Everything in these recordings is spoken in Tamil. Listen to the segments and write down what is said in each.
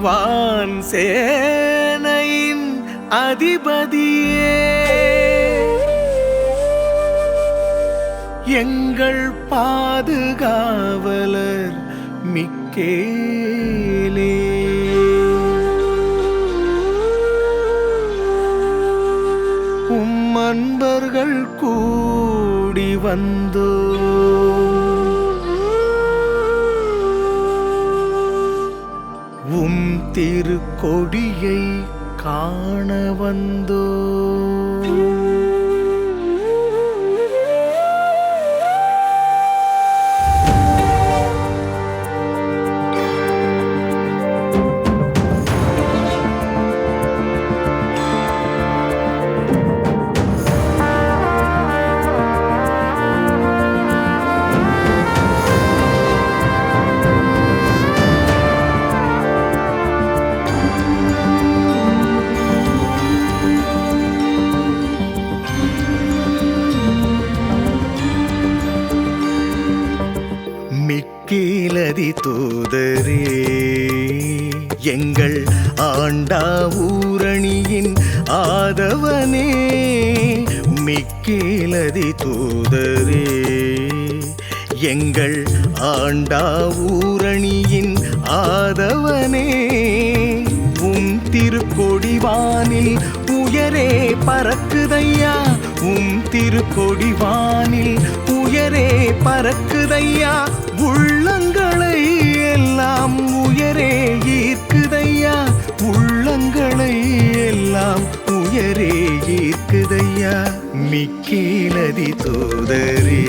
வான் சேனையின் அதிபதியே. எங்கள் பாதுகாவலர் மிக்கேலே. உம் அன்பர்கள் கூடி வந்தோ திருக்கொடியை காண வந்தோ கீழதி தூதரே. எங்கள் ஆண்டா ஊரணியின் ஆதவனே மிக்கீழதி தூதரே. எங்கள் ஆண்டா ஊரணியின் ஆதவனே உம் திருக்கொடிவானில் உயரே பறக்குதையா. உம் திருக்கொடிவானில் உயரே பறக்குதையா? உள்ளங்களை எல்லாம் உயரே ஈர்க்குதையா? உள்ளங்களை எல்லாம் உயரே ஈர்க்குதையா? மிக்கீலதி தூதரே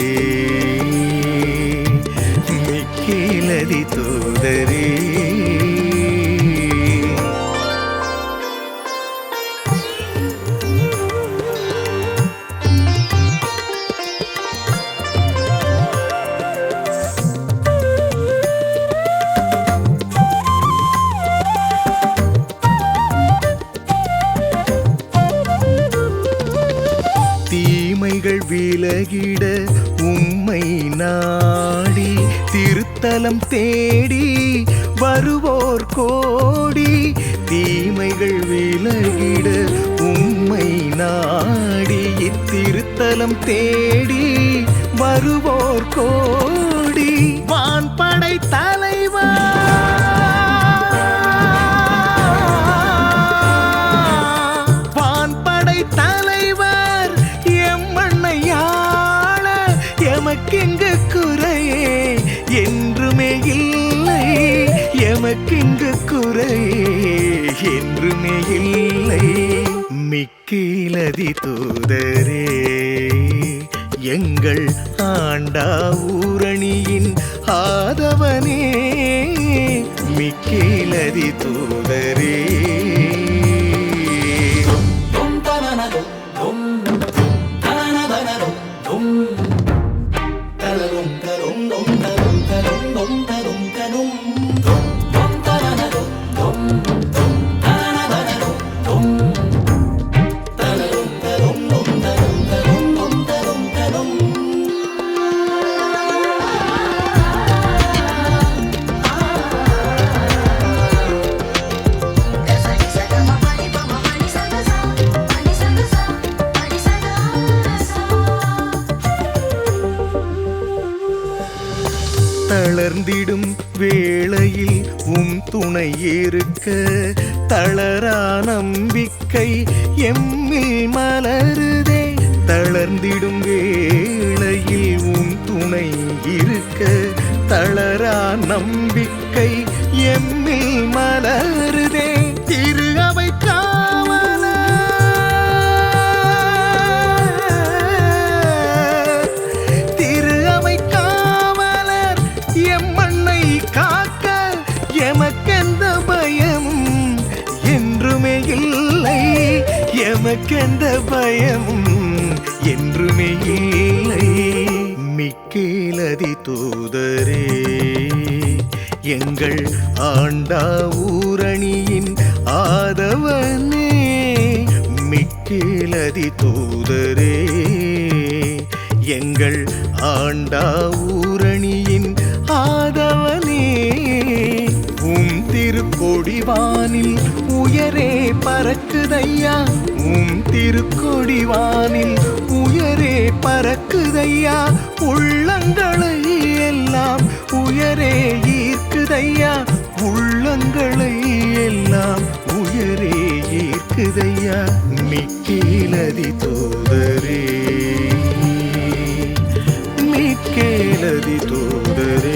மிக்கீலதி தூ விலகிட உம்மை நாடி திருத்தலம் தேடி வருவோர் கோடி. தீமைகள் விலகிட உம்மை நாடி இத்திருத்தலம் தேடி வருவோர் கோடி. வான்படை தலைவா எமக்கெங்கு குறையே? என்றுமே இல்லை. எமக்கெங்கு குறையே? என்றுமே இல்லை. மிக்கீலதி தூதரே எங்கள் ஆண்டா ஊரணியின் ஆதவனே. மிக்கீலதி தூதரே தளர்ந்திடும் வேளையில் உம் துணை இருக்க தளரா நம்பிக்கை எம்மில் மலருதே. தளர்ந்திடும் வேளையில் உம் துணை இருக்க தளரா நம்பிக்கை எம்மில் மலருதே. நமக்கெந்த பயமும் என்றுமே இல்லை. மிக்கேலதி தூதரே எங்கள் ஆண்டா ஊரணியின் ஆதவனே மிக்கேலதி தூதரே எங்கள் ஆண்டா ஊரணியின் ஆதவனே உம் திருக்கொடிவானில் உயரே பறக்குதையா? உன் திருக்கொடி வானில் உயரே பறக்குதையா? உள்ளங்களை எல்லாம் உயரே ஈர்க்குதையா? உள்ளங்களை எல்லாம் உயரே ஈர்க்குதையா? மிக்கேலதி தோதரே மிக்கேலதி தோதரே.